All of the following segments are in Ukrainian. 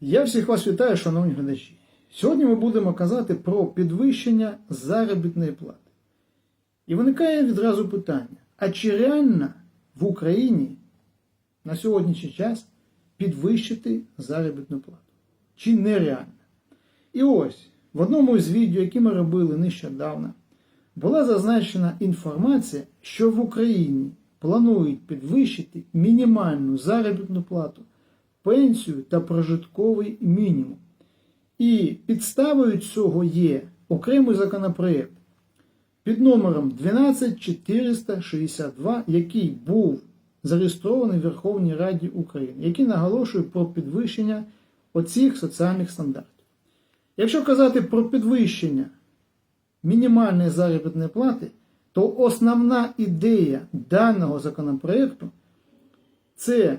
Я всіх вас вітаю, шановні глядачі. Сьогодні ми будемо казати про підвищення заробітної плати. І виникає відразу питання: а чи реально в Україні на сьогоднішній час підвищити заробітну плату? Чи нереально? І ось в одному із відео, які ми робили нещодавно, була зазначена інформація, що в Україні планують підвищити мінімальну заробітну плату, пенсію та прожитковий мінімум. І підставою цього є окремий законопроєкт під номером 12462, який був зареєстрований в Верховній Раді України, який наголошує про підвищення оцих соціальних стандартів. Якщо казати про підвищення мінімальної заробітної плати, то основна ідея даного законопроекту це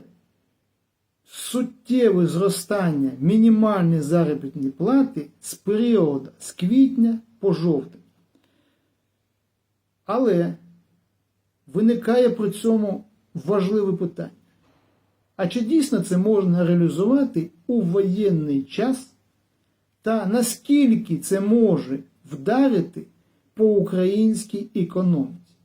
суттєве зростання мінімальної заробітної плати з періоду з квітня по жовтень. Але виникає при цьому важливе питання. А чи дійсно це можна реалізувати у воєнний час? Та наскільки це може вдарити по українській економіці?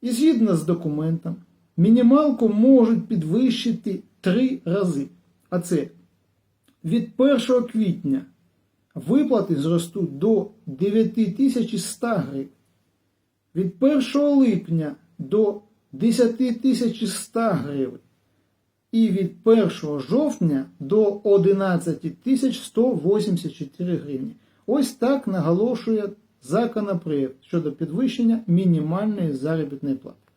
І згідно з документом, мінімалку можуть підвищити три рази. А це від 1 квітня виплати зростуть до 9100 гривень. Від 1 липня до 10100 гривень. І від 1 жовтня до 11184 гривні. Ось так наголошує законопроект щодо підвищення мінімальної заробітної плати.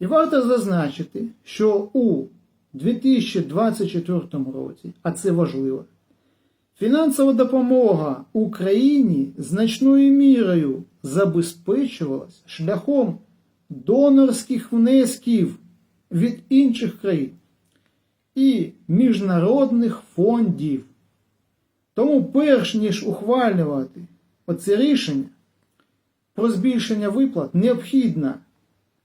І варто зазначити, що у 2024 році, а це важливо, фінансова допомога Україні значною мірою забезпечувалась шляхом донорських внесків від інших країн і міжнародних фондів. Тому, перш ніж ухвалювати оце рішення про збільшення виплат, необхідно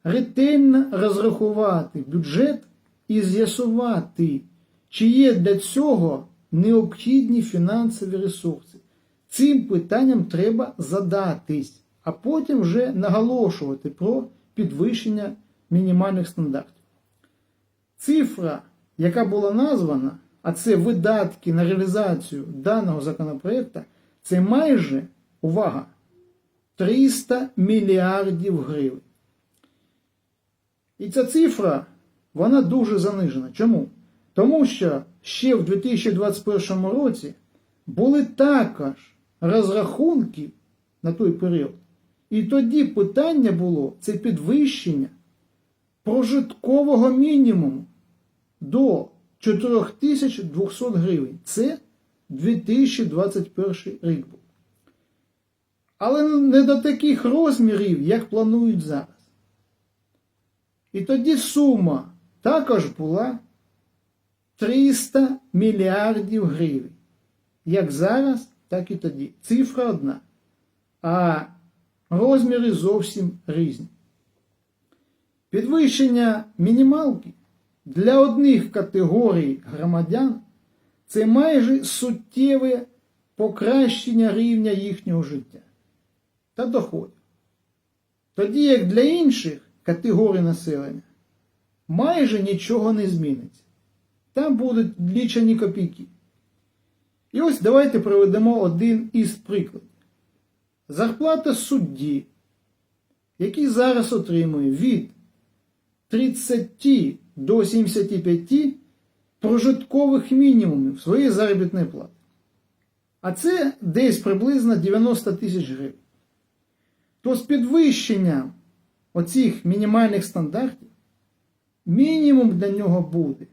ретельно розрахувати бюджет і з'ясувати, чи є для цього необхідні фінансові ресурси. Цим питанням треба задатись, а потім вже наголошувати про підвищення мінімальних стандартів. Цифра, яка була названа, а це видатки на реалізацію даного законопроекту, це майже, увага, 300 мільярдів гривень. І ця цифра, вона дуже занижена. Чому? Тому що ще в 2021 році були також розрахунки на той період. І тоді питання було це підвищення прожиткового мінімуму до 4200 гривень. Це 2021 рік був. Але не до таких розмірів, як планують зараз. І тоді сума також була 300 мільярдів гривень. Як зараз, так і тоді. Цифра одна. А розміри зовсім різні. Підвищення мінімалки для одних категорій громадян це майже суттєве покращення рівня їхнього життя та доходів. Тоді як для інших категорій населення майже нічого не зміниться. Там будуть лічені копійки. І ось давайте проведемо один із прикладів. Зарплата судді, який зараз отримує від 30 до 75 прожиткових мінімумів своєї заробітної плати. А це десь приблизно 90 тисяч гривень. То з підвищенням оцих мінімальних стандартів мінімум для нього буде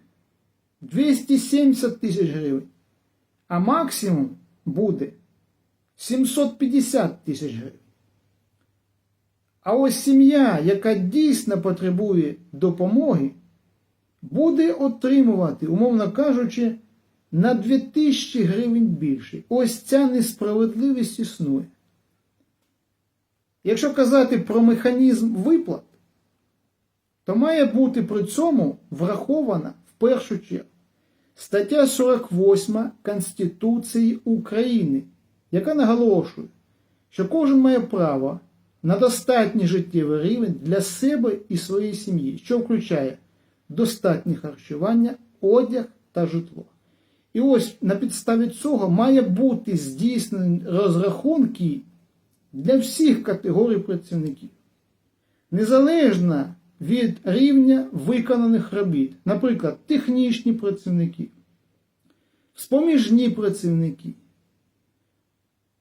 270 тисяч гривень, а максимум буде 750 тисяч гривень. А ось сім'я, яка дійсно потребує допомоги, буде отримувати, умовно кажучи, на 2000 гривень більше. Ось ця несправедливість існує. Якщо казати про механізм виплат, то має бути при цьому врахована в першу чергу Стаття 48 Конституції України, яка наголошує, що кожен має право на достатній життєвий рівень для себе і своєї сім'ї, що включає достатнє харчування, одяг та житло. І ось на підставі цього має бути здійснені розрахунки для всіх категорій працівників, незалежно від рівня виконаних робіт, наприклад, технічні працівники, споміжні працівники.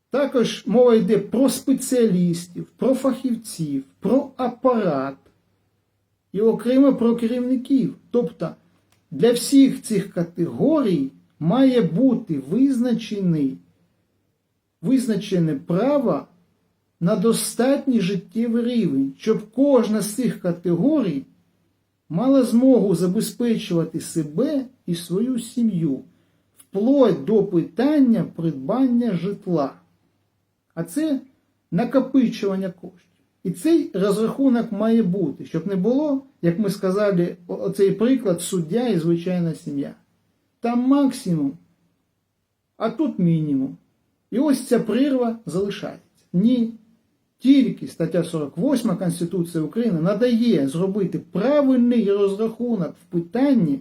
Також мова йде про спеціалістів, про фахівців, про апарат і окремо про керівників. Тобто для всіх цих категорій має бути визначений, визначене право на достатній життєвий рівень, щоб кожна з цих категорій мала змогу забезпечувати себе і свою сім'ю, вплоть до питання придбання житла. А це накопичування коштів. І цей розрахунок має бути, щоб не було, як ми сказали, оцей приклад суддя і звичайна сім'я. Там максимум, а тут мінімум. І ось ця прірва залишається. Ні. Тільки стаття 48 Конституції України надає зробити правильний розрахунок в питанні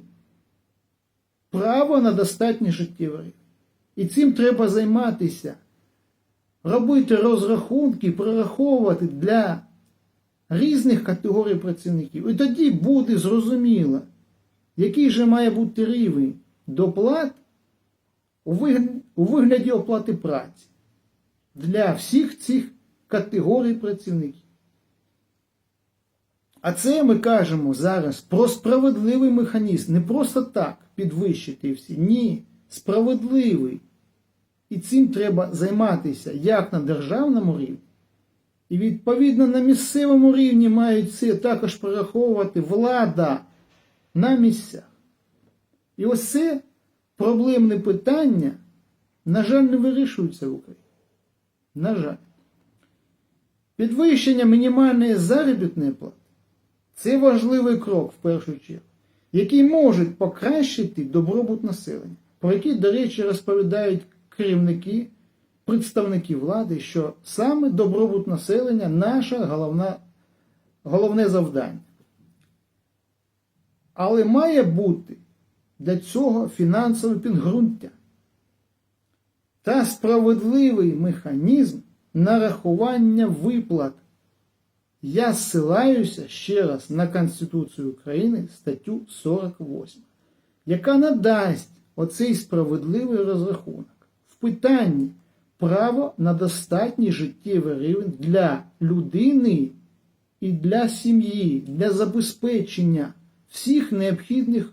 права на достатній життєвий. І цим треба займатися. Робити розрахунки, прораховувати для різних категорій працівників. І тоді буде зрозуміло, який же має бути рівень доплат у вигляді оплати праці для всіх цих категорій працівників. А це ми кажемо зараз про справедливий механізм. Не просто так підвищити всі. Ні, справедливий. І цим треба займатися як на державному рівні, і відповідно на місцевому рівні мають це також прораховувати влада на місцях. І ось це проблемне питання, на жаль, не вирішується в Україні. На жаль. Підвищення мінімальної заробітної плати це важливий крок в першу чергу, який може покращити добробут населення, про який, до речі, розповідають керівники, представники влади, що саме добробут населення наше головна, головне завдання. Але має бути для цього фінансове підґрунтя та справедливий механізм нарахування виплат. Я ссилаюся ще раз на Конституцію України статтю 48, яка надасть оцей справедливий розрахунок в питанні право на достатній життєвий рівень для людини і для сім'ї, для забезпечення всіх необхідних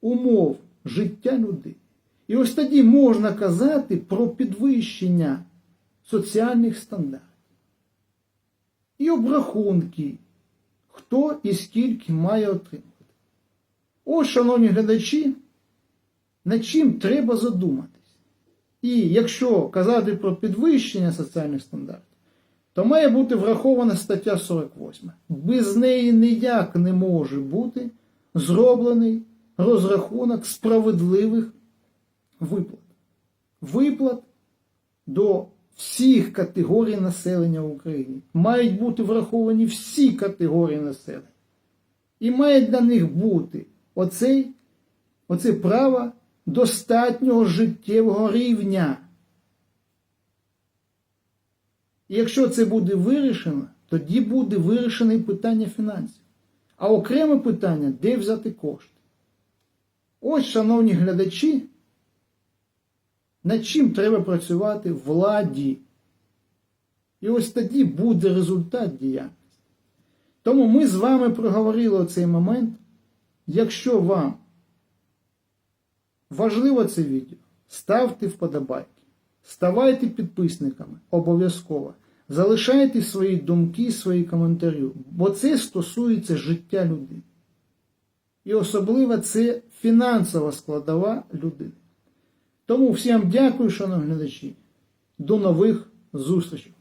умов життя людей. І ось тоді можна казати про підвищення соціальних стандартів. І обрахунки, хто і скільки має отримати. Ось, шановні глядачі, над чим треба задуматись. І якщо казати про підвищення соціальних стандартів, то має бути врахована стаття 48. Без неї ніяк не може бути зроблений розрахунок справедливих виплат. Виплат до всіх категорій населення в Україні. Мають бути враховані всі категорії населення. І має для них бути оцей, оце право достатнього життєвого рівня. І якщо це буде вирішено, тоді буде вирішено і питання фінансів. А окреме питання, де взяти кошти. Ось, шановні глядачі, над чим треба працювати владі. І ось тоді буде результат діяльності. Тому ми з вами проговорили цей момент. Якщо вам важливо це відео, ставте вподобайки, ставайте підписниками обов'язково. Залишайте свої думки, свої коментарі, бо це стосується життя людини. І особливо це фінансова складова людини. Тому всім дякую, шановні глядачі. До нових зустрічей!